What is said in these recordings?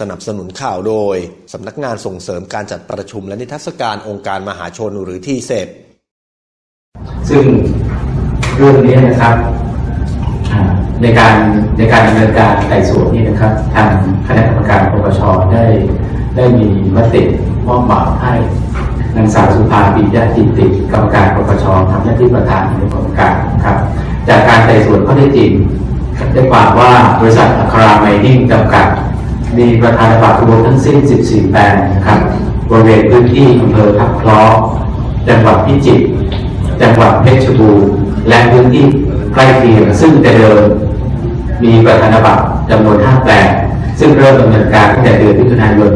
สนับสนุนข่าวโดย สำนักงานส่งเสริมการจัดประชุมและนิทรรศการองค์การมหาชนหรือที่เซซึ่งเรื่องนี้นะครับในการในการดำเนินการไต่สวนนี่นะครับ ทางคณะกรรมการปปชได้ได้มีมติมอบหมายให้นางสาวสุภาปียะจิตติกรรมการปปชทำหน้าที่ประธานในกรรมการนะครับ จากการไต่สวนข้อเท็จจริงได้ความว่าบริษัทอัคราไมนิ่งจำกัด มีประธานบัตรรวมทั้งสิ้น 14 แปลงนะครับบริเวณพื้นที่อำเภอทับคล้อจังหวัดพิจิตรจังหวัดเพชรบูรณ์และพื้นที่ใกล้เคียงซึ่งแต่เดิมมีประธานบัตรจำนวน 5 แปลงซึ่งเริ่มดำเนินการตั้งแต่เดือนมิถุนายน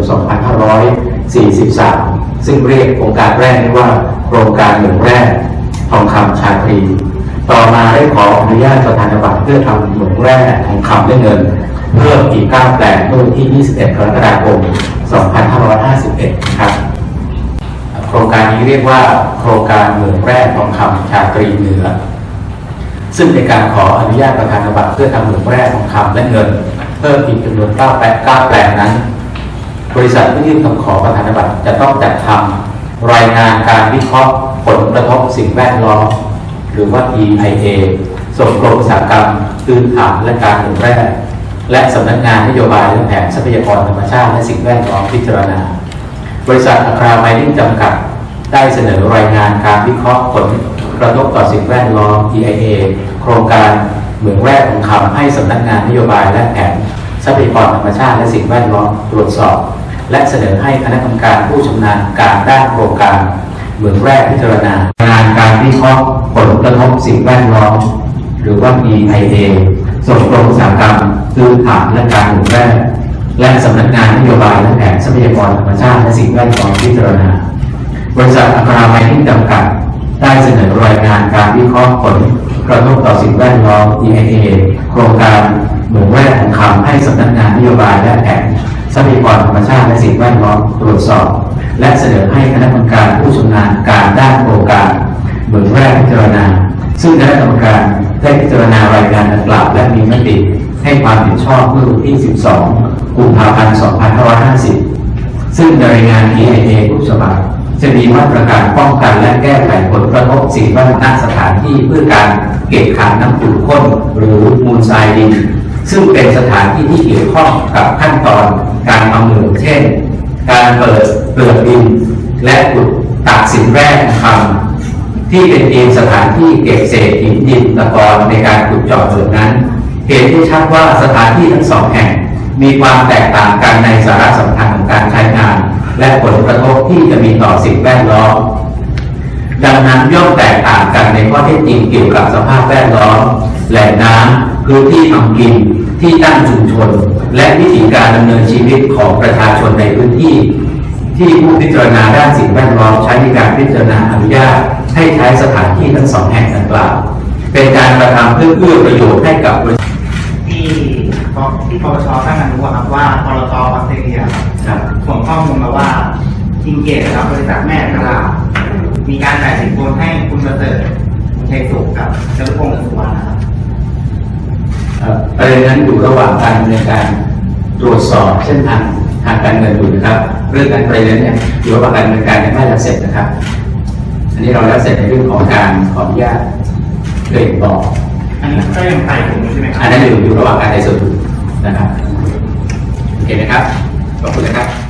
2543 ซึ่งเรียกโครงการแรกนี้ว่าโครงการเหมืองแร่ทองคำชาตรีต่อมาได้ขออนุญาตประธานบัตรเพื่อทำเหมืองแร่ทองคำด้วยเงิน เพิ่มอีก9แปลงเมื่อวันที่ 21 กรกฎาคม 2551ครับ โครงการนี้เรียกว่าโครงการเหมืองแร่ทองคำชาตรีเหนือ ซึ่งในการขออนุญาตประธานบัตรเพื่อทำเหมืองแร่ทองคำและเงิน เพิ่มอีกจำนวน9แปลง9แปลงนั้น บริษัทผู้ยื่นคำขอประธานบัตรจะต้องจัดทำรายงานการวิเคราะห์ผลกระทบสิ่งแวดล้อมหรือว่า EIA ส่งกรมอุตสาหกรรมพื้นฐานและการเหมืองแร่ และสำนักงานนโยบายและแผนทรัพยากรธรรมชาติและสิ่งแวดล้อมพิจารณา บริษัทอัคราไมนิ่งจำกัด ได้เสนอรายงานการวิเคราะห์ผลกระทบต่อสิ่งแวดล้อม EIA โครงการเหมืองแร่ทองคำให้สำนักงานนโยบายและแผนทรัพยากรธรรมชาติและสิ่งแวดล้อมตรวจสอบ และเสนอให้คณะกรรมการผู้ชำนาญการด้านโครงการเหมืองแร่พิจารณางานการวิเคราะห์ผลกระทบสิ่งแวดล้อม หรือว่า EIA ส่งกรมอุตสาหกรรมพื้นฐานและการหมืองแร่และสำนักงานนโยบายและแผนทรัพยากรธรรมชาติและสิ่งแวดล้อมพิจารณา บริษัทอัคราไมนิ่งจำกัด ได้เสนอรายงานการวิเคราะห์ผลกระทบต่อสิ่งแวดล้อม EIA โครงการเหมืองแร่ทองคำให้สำนักงานนโยบายและแผนทรัพยากรธรรมชาติและสิ่งแวดล้อมตรวจสอบ และเสนอให้คณะกรรมการผู้ชำนาญการด้านโครงการเหมืองแร่พิจารณา ซึ่งคณะกรรมการ ได้พิจารณารายงานดังกล่าวและมีมติให้ความเห็นชอบเมื่อวันที่ 12 กุมภาพันธ์ 2550 ซึ่งในรายงาน EIA ทุกฉบับจะมีมาตรการป้องกันและแก้ไขผลกระทบสิ่งแวดล้อมสถานที่เพื่อการเก็บขังน้ำขุ่นข้นหรือมูลทรายดิน ซึ่งเป็นสถานที่ที่เกี่ยวข้องกับขั้นตอนการทำเหมืองเช่น การเปิดเปลือกดิน และขุดตักสินแร่ทองคำ ที่เป็นเพียงสถานที่เก็บเศษหินดินตะกอนในการขุดเจาะเหมืองนั้น เห็นได้ชัดว่าสถานที่ทั้งสองแห่ง มีความแตกต่างกันในสาระสำคัญของการใช้งาน และผลกระทบที่จะมีต่อสิ่งแวดล้อมดังนั้นย่อมแตกต่างกันในข้อเท็จจริงเกี่ยวกับสภาพแวดล้อมแหล่งน้ำพื้นที่ทำกินที่ตั้งชุมชน และวิธีการดำเนินชีวิตของประชาชนในพื้นที่ ที่ผู้พิจารณาด้านสิ่งแวดล้อมใช้ในการพิจารณาอนุญาตให้ใช้สถานที่ทั้งสองแห่งดังกล่าว เป็นการกระทำเพื่อเอื้อประโยชน์ให้กับบริษัทที่ปที่ปปชตั้งอนุอะครับว่าปตทออสเตรเลียครับส่งข้อมูลมาว่าอิงเกตกับบริษัทแม่กระลามีการจ่ายสินบนให้คุณประเสริฐคุณชัยสุขกับจรุพงศ์สุวรรณนะครับเอ่อประเด็นนั้นอยู่ระหว่างการดำเนินการตรวจสอบเส้นทาง ทางการเงินอยู่นะครับ เรื่องการประเด็นเนี่ยอยู่ระหว่างการดำเนินการยังไม่แล้วเสร็จนะครับ อันนี้เราแล้วเสร็จในเรื่องของการขออนุญาตเกิดบอกอันนี้ก็ยังไต่ผมอยู่ใช่ไหมครัอันนั้นอยู่อยู่ระหว่างการไต่สวนอยู่นะครับโอเคนะครับขอบคุณนะครับ